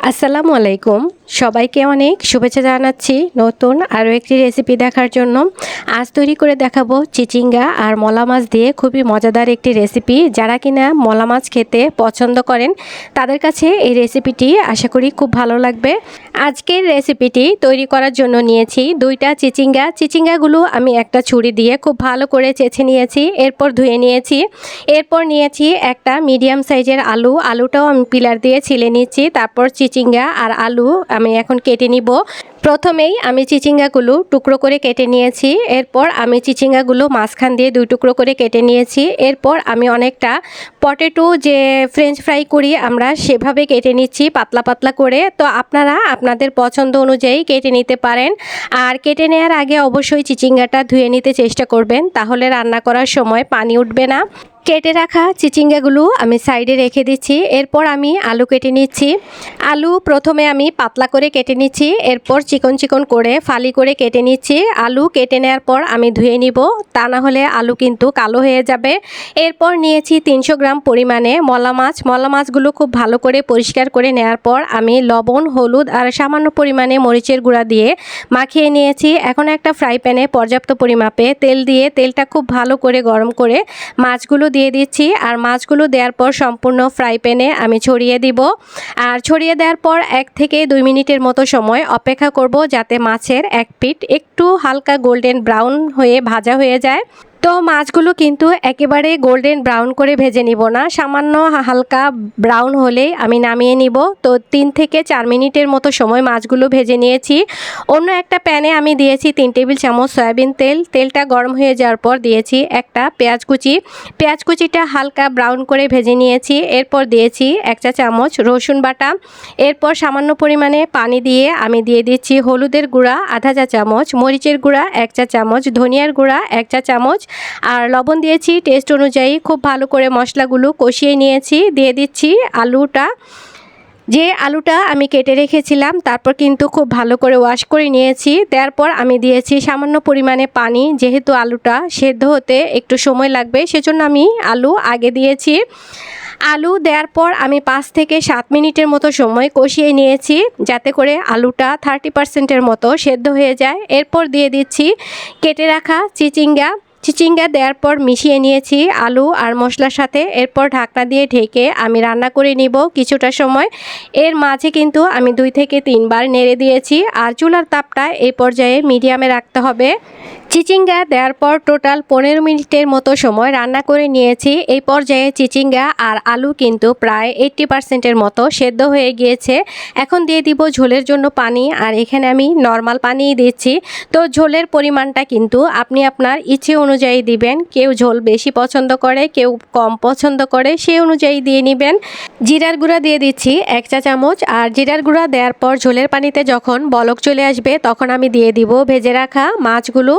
আসসালামু আলাইকুম। সবাইকে অনেক শুভেচ্ছা জানাচ্ছি নতুন আরও একটি রেসিপি দেখার জন্য। আজ তৈরি করে দেখাবো চিচিঙ্গা আর মলা মাছ দিয়ে খুবই মজাদার একটি রেসিপি যারা কিনা মলা মাছ খেতে পছন্দ করেন, তাদের কাছে এই রেসিপিটি আশা করি খুব ভালো লাগবে। আজকের রেসিপিটি তৈরি করার জন্য নিয়েছি দুইটা চিচিঙ্গা। চিচিঙ্গাগুলো আমি একটা ছুরি দিয়ে খুব ভালো করে চেছে নিয়েছি, এরপর ধুয়ে নিয়েছি। এরপর নিয়েছি একটা মিডিয়াম সাইজের আলু। আলুটাও আমি পিলার দিয়ে ছিলে নিচ্ছি, তারপর চিচিঙ্গা আর আলু আমি এখন কেটে নিব। প্রথমেই আমি চিচিঙ্গাগুলো টুকরো করে কেটে নিয়েছি। এরপর আমি চিচিঙ্গাগুলো মাঝখান দিয়ে দুই টুকরো করে কেটে নিয়েছি। এরপর আমি অনেকটা পটেটো যে ফ্রেঞ্চ ফ্রাই করি আমরা সেভাবে কেটে নিচ্ছি পাতলা পাতলা করে। তো আপনারা আপনাদের পছন্দ অনুযায়ী কেটে নিতে পারেন। আর কেটে নেওয়ার আগে অবশ্যই চিচিঙ্গাটা ধুয়ে নিতে চেষ্টা করবেন। তাহলে রান্না করার সময় পানি উঠবে না। কেটে রাখা চিচিঙ্গাগুলো আমি সাইডে রেখে দিচ্ছি। এরপর আমি আলু কেটে নিচ্ছি। আলু প্রথমে আমি পাতলা করে কেটে নিচ্ছি। এরপর চিকন চিকন করে ফালি করে কেটে নিচ্ছি। আলু কেটে নেওয়ার পর আমি ধুয়ে নিব। তা না হলে আলু কিন্তু কালো হয়ে যাবে। এরপর নিয়েছি তিনশো গ্রাম পরিমাণে মলা মাছ। মলা মাছগুলো খুব ভালো করে পরিষ্কার করে নেওয়ার পর আমি লবণ, হলুদ আর সামান্য পরিমাণে মরিচের গুঁড়া দিয়ে মাখিয়ে নিয়েছি। এখন একটা ফ্রাই প্যানে পর্যাপ্ত পরিমাপে তেল দিয়ে তেলটা খুব ভালো করে গরম করে মাছগুলো দিয়ে দিচ্ছি আর মাছগুলো দেওয়ার পর সম্পূর্ণ ফ্রাই প্যানে আমি ছড়িয়ে দিব। আর ছড়িয়ে দেওয়ার পর এক থেকে দুই মিনিটের মতো সময় অপেক্ষা করব যাতে মাছের এক পিঠ একটু হালকা গোল্ডেন ব্রাউন হয়ে ভাজা হয়ে যায়। তো মাছগুলো কিন্তু একেবারে গোল্ডেন ব্রাউন করে ভেজে নিব না। সামান্য হালকা ব্রাউন হলেই আমি নামিয়ে নিব। তো তিন থেকে চার মিনিটের মতো সময় মাছগুলো ভেজে নিয়েছি। অন্য একটা প্যানে আমি দিয়েছি তিন টেবিল চামচ সয়াবিন তেল। তেলটা গরম হয়ে যাওয়ার পর দিয়েছি একটা পেঁয়াজ কুচি। পেঁয়াজ কুচিটা হালকা ব্রাউন করে ভেজে নিয়েছি। এরপর দিয়েছি এক চা চামচ রসুন বাটা। এরপর সামান্য পরিমাণে পানি দিয়ে আমি দিয়ে দিচ্ছি হলুদের গুঁড়া আধা চা চামচ মরিচের গুঁড়া এক চা চামচ ধনিয়ার গুঁড়া এক চা চামচ আর লবণ দিয়েছি টেস্ট অনুযায়ী খুব ভালো করে মশলাগুলো কষিয়ে নিয়েছি, দিয়ে দিচ্ছি আলুটা। যে আলুটা আমি কেটে রেখেছিলাম, তারপর কিন্তু খুব ভালো করে ওয়াশ করে নিয়েছি। দেওয়ার পর আমি দিয়েছি সামান্য পরিমাণে পানি, যেহেতু আলুটা সেদ্ধ হতে একটু সময় লাগবে, সেজন্য আমি আলু আগে দিয়েছি। আলু দেওয়ার পর আমি পাঁচ থেকে সাত মিনিটের মতো সময় কষিয়ে নিয়েছি, যাতে করে আলুটা থার্টি পার্সেন্টের মতো সেদ্ধ হয়ে যায়। এরপর দিয়ে দিচ্ছি কেটে রাখা চিচিঙ্গা। চিচিঙ্গা দেওয়ার পর মিশিয়ে নিয়েছি আলু আর মশলার সাথে। এরপর ঢাকনা দিয়ে ঢেকে আমি রান্না করে নিব কিছুটা সময়। এর মাঝে কিন্তু আমি দুই থেকে তিনবার নেড়ে দিয়েছি আর চুলার তাপটা এই পর্যায়ে মিডিয়ামে রাখতে হবে। চিচিঙ্গা দেওয়ার পর টোটাল পনেরো মিনিটের মতো সময় রান্না করে নিয়েছি। এই পর্যায়ে চিচিঙ্গা আর আলু কিন্তু প্রায় এইট্টি পার্সেন্টের মতো সেদ্ধ হয়ে গিয়েছে। এখন দিয়ে দিব ঝোলের জন্য পানি আর এখানে আমি নর্মাল পানি দিচ্ছি। তো ঝোলের পরিমাণটা কিন্তু আপনি আপনার ইচ্ছে অনুযায়ী দিবেন। কেউ ঝোল বেশি পছন্দ করে, কেউ কম পছন্দ করে সেই অনুযায়ী দিয়ে নেবেন। জিরার গুঁড়া দিয়ে দিচ্ছি এক চা চামচ। আর জিরার গুঁড়া দেওয়ার পর ঝোলের পানিতে যখন বলক চলে আসবে, তখন আমি দিয়ে দিব ভেজে রাখা মাছগুলো।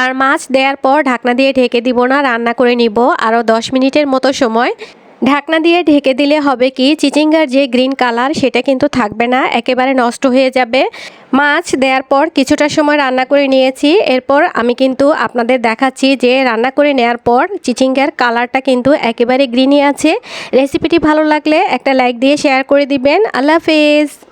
আর মাছ দেওয়ার পর ঢাকনা দিয়ে ঢেকে দিব না, রান্না করে নিব আরও দশ মিনিটের মতো সময়। ঢাকনা দিয়ে ঢেকে দিলে হবে কি, চিচিঙ্গার যে গ্রিন কালার সেটা কিন্তু থাকবে না, একেবারে নষ্ট হয়ে যাবে। মাছ দেওয়ার পর কিছুটা সময় রান্না করে নিয়েছি, এরপর আমি কিন্তু আপনাদের দেখাচ্ছি যে রান্না করে নেওয়ার পর চিচিঙ্গার কালারটা কিন্তু একেবারে গ্রিনই আছে। রেসিপিটি ভালো লাগলে একটা লাইক দিয়ে শেয়ার করে দিবেন। আল্লাহ হাফেজ!